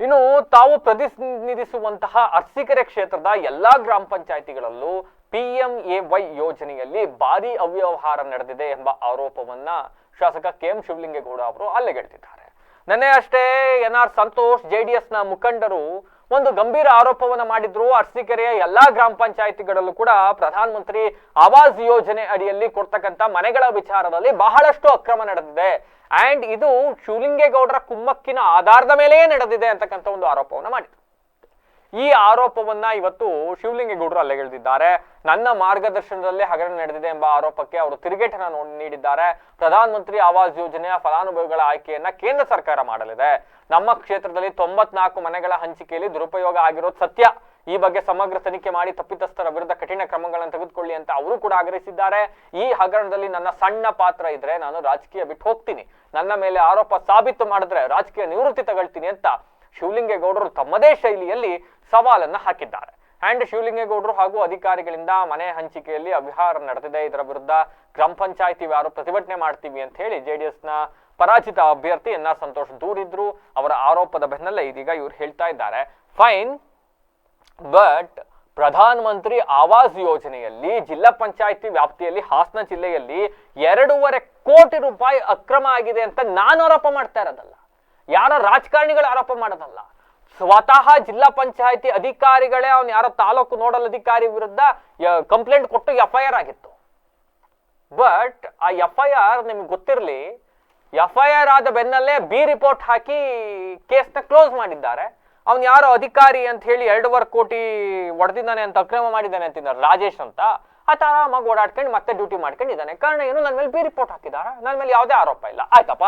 ಇನ್ನು ತಾವು ಪ್ರತಿನಿಧಿಸುವಂತಹ ಅರ್ಸಿಕೆರೆ ಕ್ಷೇತ್ರದ ಎಲ್ಲಾ ಗ್ರಾಮ ಪಂಚಾಯಿತಿಗಳಲ್ಲೂ ವೈ ಯೋಜನೆಯಲ್ಲಿ ಭಾರಿ ಅವ್ಯವಹಾರ ನಡೆದಿದೆ ಎಂಬ ಆರೋಪವನ್ನ ಶಾಸಕ ಕೆ ಎಂ ಶಿವಲಿಂಗೇಗೌಡ ಅವರು ಅಲ್ಲೆಗೆಳ್ತಿದ್ದಾರೆ ನಿನ್ನೆ ಅಷ್ಟೇ ಎನ್ ಆರ್ ಸಂತೋಷ್ ಜೆಡಿಎಸ್ನ ಮುಖಂಡರು ಒಂದು ಗಂಭೀರ ಆರೋಪವನ್ನ ಮಾಡಿದ್ರು. ಅರಸೀಕೆರೆಯ ಎಲ್ಲಾ ಗ್ರಾಮ ಪಂಚಾಯಿತಿಗಳಲ್ಲೂ ಕೂಡ ಪ್ರಧಾನ ಮಂತ್ರಿ ಆವಾಸ್ ಯೋಜನೆ ಅಡಿಯಲ್ಲಿ ಕೊಡ್ತಕ್ಕಂತ ಮನೆಗಳ ವಿಚಾರದಲ್ಲಿ ಬಹಳಷ್ಟು ಅಕ್ರಮ ನಡೆದಿದೆ. ಅಂಡ್ ಇದು ಶಿವಲಿಂಗೇಗೌಡರ ಕುಮ್ಮಕ್ಕಿನ ಆಧಾರದ ಮೇಲೆಯೇ ನಡೆದಿದೆ ಅಂತಕ್ಕಂಥ ಒಂದು ಆರೋಪವನ್ನ ಮಾಡಿದ್ರು. ಈ ಆರೋಪವನ್ನ ಇವತ್ತು ಶಿವಲಿಂಗೇಗೌಡರು ಅಲ್ಲಗೆಳೆದಿದ್ದಾರೆ ನನ್ನ ಮಾರ್ಗದರ್ಶನದಲ್ಲೇ ಹಗರಣ ನಡೆದಿದೆ ಎಂಬ ಆರೋಪಕ್ಕೆ ಅವರು ತಿರುಗೇಟನ ನೋಡಿ ನೀಡಿದ್ದಾರೆ. ಪ್ರಧಾನ ಮಂತ್ರಿ ಆವಾಸ್ ಯೋಜನೆಯ ಫಲಾನುಭವಿಗಳ ಆಯ್ಕೆಯನ್ನ ಕೇಂದ್ರ ಸರ್ಕಾರ ಮಾಡಲಿದೆ. ನಮ್ಮ ಕ್ಷೇತ್ರದಲ್ಲಿ ತೊಂಬತ್ನಾಲ್ಕು ಮನೆಗಳ ಹಂಚಿಕೆಯಲ್ಲಿ ದುರುಪಯೋಗ ಆಗಿರೋದು ಸತ್ಯ. ಈ ಬಗ್ಗೆ ಸಮಗ್ರ ತನಿಖೆ ಮಾಡಿ ತಪ್ಪಿತಸ್ಥರ ವಿರುದ್ಧ ಕಠಿಣ ಕ್ರಮಗಳನ್ನು ತೆಗೆದುಕೊಳ್ಳಿ ಅಂತ ಅವರು ಕೂಡ ಆಗ್ರಹಿಸಿದ್ದಾರೆ. ಈ ಹಗರಣದಲ್ಲಿ ನನ್ನ ಸಣ್ಣ ಪಾತ್ರ ಇದ್ರೆ ನಾನು ರಾಜಕೀಯ ಬಿಟ್ಟು ಹೋಗ್ತೀನಿ. ನನ್ನ ಮೇಲೆ ಆರೋಪ ಸಾಬೀತು ಮಾಡಿದ್ರೆ ರಾಜಕೀಯ ನಿವೃತ್ತಿ ತಗೊಳ್ತೀನಿ ಅಂತ ಶಿವಲಿಂಗೇಗೌಡರು ತಮ್ಮದೇ ಶೈಲಿಯಲ್ಲಿ ಸವಾಲನ್ನ ಹಾಕಿದ್ದಾರೆ. ಅಂಡ್ ಶಿವಲಿಂಗೇಗೌಡರು ಹಾಗೂ ಅಧಿಕಾರಿಗಳಿಂದ ಮನೆ ಹಂಚಿಕೆಯಲ್ಲಿ ಅವ್ಯವಹಾರ ನಡೆದಿದೆ. ಇದರ ವಿರುದ್ಧ ಗ್ರಾಮ ಪಂಚಾಯತಿ ಯಾರು ಪ್ರತಿಭಟನೆ ಮಾಡ್ತೀವಿ ಅಂತ ಹೇಳಿ ಜೆಡಿಎಸ್ನ ಪರಾಜಿತ ಅಭ್ಯರ್ಥಿ ಎನ್ ಆರ್ ಸಂತೋಷ್ ದೂರಿದ್ರು ಅವರ ಆರೋಪದ ಬೆನ್ನಲ್ಲೇ ಇದೀಗ ಇವ್ರು ಹೇಳ್ತಾ ಇದ್ದಾರೆ. ಫೈನ್, ಬಟ್ ಪ್ರಧಾನ ಮಂತ್ರಿ ಆವಾಸ್ ಯೋಜನೆಯಲ್ಲಿ ಜಿಲ್ಲಾ ಪಂಚಾಯತಿ ವ್ಯಾಪ್ತಿಯಲ್ಲಿ ಹಾಸನ ಜಿಲ್ಲೆಯಲ್ಲಿ ಎರಡೂವರೆ ಕೋಟಿ ರೂಪಾಯಿ ಅಕ್ರಮ ಆಗಿದೆ ಅಂತ ನಾನು ಆರೋಪ ಮಾಡ್ತಾ ಇರೋದಲ್ಲ. ಯಾರ ರಾಜಕಾರಣಿಗಳು ಆರೋಪ ಮಾಡೋದಲ್ಲ. ಸ್ವತಃ ಜಿಲ್ಲಾ ಪಂಚಾಯತಿ ಅಧಿಕಾರಿಗಳೇ ಅವ್ನು ಯಾರೋ ತಾಲೂಕು ನೋಡಲ್ ಅಧಿಕಾರಿ ವಿರುದ್ಧ ಕಂಪ್ಲೇಂಟ್ ಕೊಟ್ಟು ಎಫ್ ಐ ಆರ್ ಆಗಿತ್ತು. ಬಟ್ ಆ ಎಫ್ ಐ ಆರ್ ನಿಮ್ಗೆ ಗೊತ್ತಿರಲಿ ಎಫ್ ಐ ಆರ್ ಆದ ಬೆನ್ನಲ್ಲೇ ಬಿ ರಿಪೋರ್ಟ್ ಹಾಕಿ ಕೇಸ್ನ ಕ್ಲೋಸ್ ಮಾಡಿದ್ದಾರೆ. ಅವ್ನು ಯಾರೋ ಅಧಿಕಾರಿ ಅಂತ ಹೇಳಿ ಎರಡೂವರೆ ಕೋಟಿ ಹೊಡೆದಿದ್ದಾನೆ ಅಂತ ಅಕ್ರಮ ಮಾಡಿದ್ದಾನೆ ಅಂತಿದ್ದಾರೆ ರಾಜೇಶ್ ಅಂತ. ಆತ ಆರಾಮಾಗಿ ಓಡಾಡ್ಕೊಂಡು ಮತ್ತೆ ಡ್ಯೂಟಿ ಮಾಡ್ಕೊಂಡಿದ್ದಾನೆ. ಕಾರಣ ಏನು? ನನ್ನ ಮೇಲೆ ಬಿ ರಿಪೋರ್ಟ್ ಹಾಕಿದ್ದಾರೆ? ನನ್ನ ಮೇಲೆ ಯಾವುದೇ ಆರೋಪ ಇಲ್ಲ. ಆಯ್ತಪ್ಪ?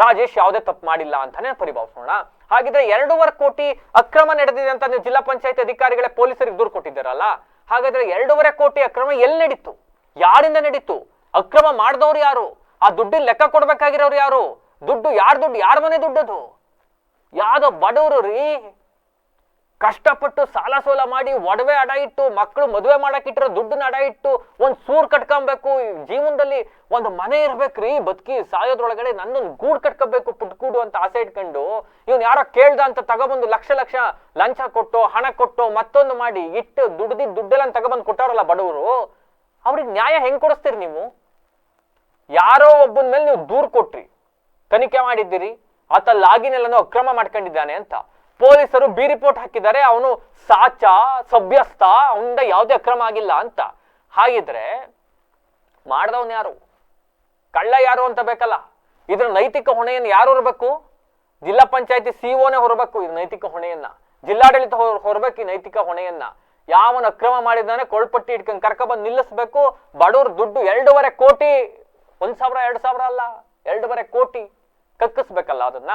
ರಾಜೇಶ್ ಯಾವುದೇ ತಪ್ಪು ಮಾಡಿಲ್ಲ ಅಂತಾನೆ ಪರಿಭಾವಿಸೋಣ. ಹಾಗಿದ್ರೆ ಎರಡೂವರೆ ಕೋಟಿ ಅಕ್ರಮ ನಡೆದಿದೆ ಅಂತ ನೀವು ಜಿಲ್ಲಾ ಪಂಚಾಯತ್ ಅಧಿಕಾರಿಗಳೇ ಪೊಲೀಸರಿಗೆ ದೂರು ಕೊಟ್ಟಿದ್ದಾರಲ್ಲ? ಹಾಗಾದ್ರೆ ಎರಡೂವರೆ ಕೋಟಿ ಅಕ್ರಮ ಎಲ್ಲಿ ನಡೀತು? ಯಾರಿಂದ ನಡೀತು? ಅಕ್ರಮ ಮಾಡಿದವ್ರು ಯಾರು? ಆ ದುಡ್ಡಿನ ಲೆಕ್ಕ ಕೊಡ್ಬೇಕಾಗಿರೋರು ಯಾರು? ದುಡ್ಡು ಯಾರ ದುಡ್ಡು? ಯಾರ ಮನೆ ದುಡ್ಡದು? ಯಾವ್ದೋ ಬಡವರು ರೀ. ಕಷ್ಟಪಟ್ಟು ಸಾಲ ಸೋಲ ಮಾಡಿ ಒಡವೆ ಅಡ ಇಟ್ಟು, ಮಕ್ಕಳು ಮದುವೆ ಮಾಡಕ್ ಇಟ್ಟಿರೋ ದುಡ್ಡನ್ನ ಅಡ ಇಟ್ಟು, ಒಂದ್ ಸೂರ್ ಕಟ್ಕೊಬೇಕು ಜೀವನದಲ್ಲಿ ಒಂದು ಮನೆ ಇರ್ಬೇಕ್ರಿ, ಬದುಕಿ ಸಾಯೋದ್ರೊಳಗಡೆ ನನ್ನೊಂದು ಗೂಡ್ ಕಟ್ಕೋಬೇಕು ಪುಟ್ಕೂಡು ಅಂತ ಆಸೆ ಇಟ್ಕೊಂಡು ಇವ್ನು ಯಾರೋ ಕೇಳ್ದ ಅಂತ ತಗೊಬಂದು ಲಕ್ಷ ಲಕ್ಷ ಲಂಚ ಕೊಟ್ಟು, ಹಣ ಕೊಟ್ಟು, ಮತ್ತೊಂದು ಮಾಡಿ ಇಟ್ಟು ದುಡ್ದಿದ್ ದುಡ್ಡೆಲ್ಲ ತಗೊಬಂದು ಕೊಟ್ಟಾರಲ್ಲ ಬಡವರು, ಅವ್ರಿಗೆ ನ್ಯಾಯ ಹೆಂಗ್ ಕೊಡಿಸ್ತೀರಿ ನೀವು? ಯಾರೋ ಒಬ್ಬನ ಮೇಲೆ ನೀವು ದೂರ್ ಕೊಟ್ರಿ, ತನಿಖೆ ಮಾಡಿದ್ದೀರಿ, ಆತ ಲಾಗಿನ್ ಎಲ್ಲನೂ ಅಕ್ರಮ ಮಾಡ್ಕೊಂಡಿದ್ದಾನೆ ಅಂತ. ಪೊಲೀಸರು ಬಿ ರಿಪೋರ್ಟ್ ಹಾಕಿದ್ದಾರೆ, ಅವನು ಸಾಚ ಸಭ್ಯಸ್ತ ಅವನಿಂದ ಯಾವುದೇ ಅಕ್ರಮ ಆಗಿಲ್ಲ ಅಂತ. ಹಾಗಿದ್ರೆ ಮಾಡ್ದವನ್ ಯಾರು? ಕಳ್ಳ ಯಾರು ಅಂತ ಬೇಕಲ್ಲ. ಇದ್ರ ನೈತಿಕ ಹೊಣೆಯನ್ನು ಯಾರು ಹೊರಬೇಕು? ಜಿಲ್ಲಾ ಪಂಚಾಯತಿ ಸಿಒನೇ ಹೊರಬೇಕು ಇದು ನೈತಿಕ ಹೊಣೆಯನ್ನ. ಜಿಲ್ಲಾಡಳಿತ ಹೊರ, ಹೊರಬೇಕು ಈ ನೈತಿಕ ಹೊಣೆಯನ್ನ. ಯಾವನ ಅಕ್ರಮ ಮಾಡಿದ್ದಾನೆ ಕೊಳ್ಪಟ್ಟಿ ಇಟ್ಕೊಂಡು ಕರ್ಕ ಬಂದು ನಿಲ್ಲಿಸ್ಬೇಕು. ಬಡವ್ರ ದುಡ್ಡು ಎರಡೂವರೆ ಕೋಟಿ, ಒಂದ್ ಸಾವಿರ, ಎರಡು ಸಾವಿರ ಅಲ್ಲ, ಎರಡೂವರೆ ಕೋಟಿ ಕಕ್ಕಿಸ್ಬೇಕಲ್ಲ ಅದನ್ನ.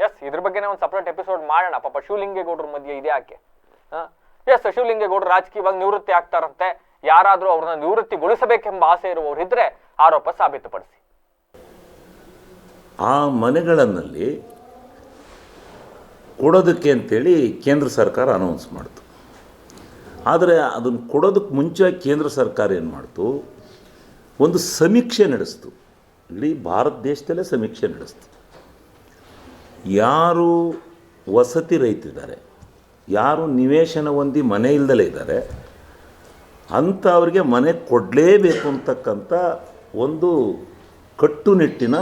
ಎಸ್ ಇದ್ರ ಬಗ್ಗೆನೇ ಒಂದು ಸಪ್ರೇಟ್ ಎಪಿಸೋಡ್ ಮಾಡೋಣ. ಪಾಪ ಶಿವಲಿಂಗೇಗೌಡರ ಮಧ್ಯೆ ಇದೆ ಯಾಕೆ? ಎಸ್ ಶಿವಲಿಂಗೇಗೌಡರು ರಾಜಕೀಯವಾಗಿ ನಿವೃತ್ತಿ ಆಗ್ತಾರಂತೆ. ಯಾರಾದರೂ ಅವ್ರನ್ನ ನಿವೃತ್ತಿಗೊಳಿಸಬೇಕೆಂಬ ಆಸೆ ಇರುವವರು ಇದ್ರೆ ಆರೋಪ ಸಾಬೀತುಪಡಿಸಿ. ಆ ಮನೆಗಳಲ್ಲಿ ಕೊಡೋದಕ್ಕೆ ಅಂತೇಳಿ ಕೇಂದ್ರ ಸರ್ಕಾರ ಅನೌನ್ಸ್ ಮಾಡ್ತು. ಆದರೆ ಅದನ್ನು ಕೊಡೋದಕ್ಕೆ ಮುಂಚೆ ಕೇಂದ್ರ ಸರ್ಕಾರ ಏನು ಮಾಡ್ತು? ಒಂದು ಸಮೀಕ್ಷೆ ನಡೆಸ್ತು. ಇಡೀ ಭಾರತ ದೇಶದಲ್ಲೇ ಸಮೀಕ್ಷೆ ನಡೆಸ್ತು. ಯಾರು ವಸತಿ ರೈತರಿದ್ದಾರೆ, ಯಾರು ನಿವೇಶನ ಹೊಂದಿ ಮನೆ ಇಲ್ದಲೇ ಇದ್ದಾರೆ, ಅಂಥವ್ರಿಗೆ ಮನೆ ಕೊಡಲೇಬೇಕು ಅಂತಕ್ಕಂಥ ಒಂದು ಕಟ್ಟುನಿಟ್ಟಿನ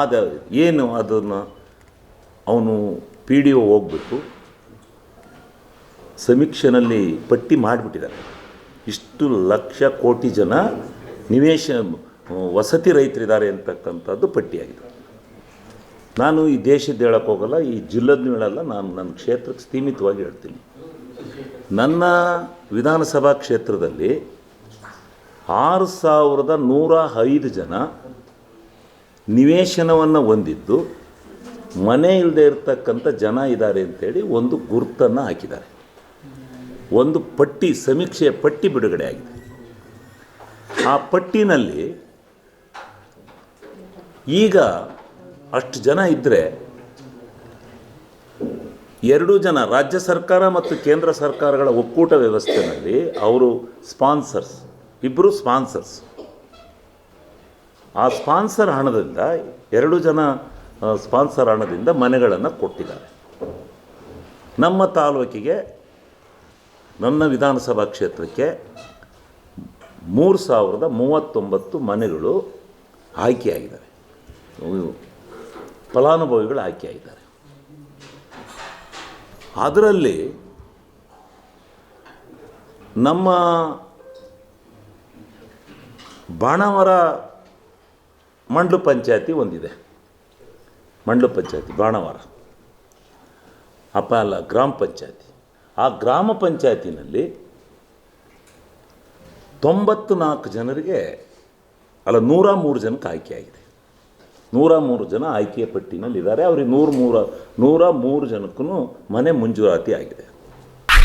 ಆದ ಏನು ಅದನ್ನು ಅವನು ಪಿ ಡಿ ಒ ಹೋಗ್ಬೇಕು ಸಮೀಕ್ಷೆನಲ್ಲಿ ಪಟ್ಟಿ ಮಾಡಿಬಿಟ್ಟಿದ್ದಾರೆ. ಇಷ್ಟು ಲಕ್ಷ ಕೋಟಿ ಜನ ನಿವೇಶ, ವಸತಿ ರೈತರಿದ್ದಾರೆ ಅಂತಕ್ಕಂಥದ್ದು ಪಟ್ಟಿಯಾಗಿದೆ. ನಾನು ಈ ದೇಶದ ಹೇಳಕ್ಕೆ ಹೋಗಲ್ಲ, ಈ ಜಿಲ್ಲದ್ದು ಹೇಳಲ್ಲ, ನಾನು ನನ್ನ ಕ್ಷೇತ್ರಕ್ಕೆ ಸೀಮಿತವಾಗಿ ಹೇಳ್ತೀನಿ. ನನ್ನ ವಿಧಾನಸಭಾ ಕ್ಷೇತ್ರದಲ್ಲಿ ಆರು ಸಾವಿರದ ನೂರ ಐದು ಜನ ನಿವೇಶನವನ್ನು ಹೊಂದಿದ್ದು, ಮನೆ ಇಲ್ಲದೆ ಇರತಕ್ಕಂಥ ಜನ ಇದ್ದಾರೆ ಅಂತೇಳಿ ಒಂದು ಗುರುತನ್ನು ಹಾಕಿದ್ದಾರೆ. ಒಂದು ಪಟ್ಟಿ, ಸಮೀಕ್ಷೆಯ ಪಟ್ಟಿ ಬಿಡುಗಡೆ ಆಗಿದೆ. ಆ ಪಟ್ಟಿನಲ್ಲಿ ಈಗ ಅಷ್ಟು ಜನ ಇದ್ದರೆ ಎರಡೂ ಜನ ರಾಜ್ಯ ಸರ್ಕಾರ ಮತ್ತು ಕೇಂದ್ರ ಸರ್ಕಾರಗಳ ಒಕ್ಕೂಟ ವ್ಯವಸ್ಥೆಯಲ್ಲಿ ಅವರು ಸ್ಪಾನ್ಸರ್ಸ್ ಇಬ್ಬರು ಸ್ಪಾನ್ಸರ್ಸ್. ಆ ಸ್ಪಾನ್ಸರ್ ಹಣದಿಂದ ಎರಡು ಜನ ಸ್ಪಾನ್ಸರ್ ಹಣದಿಂದ ಮನೆಗಳನ್ನು ಕೊಟ್ಟಿದ್ದಾರೆ. ನಮ್ಮ ತಾಲೂಕಿಗೆ, ನನ್ನ ವಿಧಾನಸಭಾ ಕ್ಷೇತ್ರಕ್ಕೆ ಮೂರು ಸಾವಿರದ ಮೂವತ್ತೊಂಬತ್ತು ಮನೆಗಳು ಆಯ್ಕೆಯಾಗಿದ್ದಾವೆ ಇವು ಫಲಾನುಭವಿಗಳು ಆಯ್ಕೆಯಾಗಿದ್ದಾರೆ ಅದರಲ್ಲಿ ನಮ್ಮ ಬಾಣವರ ಮಂಡ್ಲು ಪಂಚಾಯತಿ ಒಂದಿದೆ. ಮಂಡ್ಲು ಪಂಚಾಯತಿ, ಬಾಣವರ. ಅಪ್ಪ ಅಲ್ಲ ಗ್ರಾಮ ಪಂಚಾಯತಿ. ಆ ಗ್ರಾಮ ಪಂಚಾಯತಿನಲ್ಲಿ ತೊಂಬತ್ತು ನಾಲ್ಕು ಜನರಿಗೆ, ಅಲ್ಲ ನೂರ ಮೂರು ಜನಕ್ಕೆ ಆಯ್ಕೆಯಾಗಿದೆ ನೂರ ಮೂರು ಜನ ಆಯ್ಕೆಯ ಪಟ್ಟಿನಲ್ಲಿದ್ದಾರೆ. ಅವ್ರಿಗೆ ನೂರು ಮೂರ ನೂರ ಮೂರು ಜನಕ್ಕೂ ಮನೆ ಮಂಜೂರಾತಿ ಆಗಿದೆ.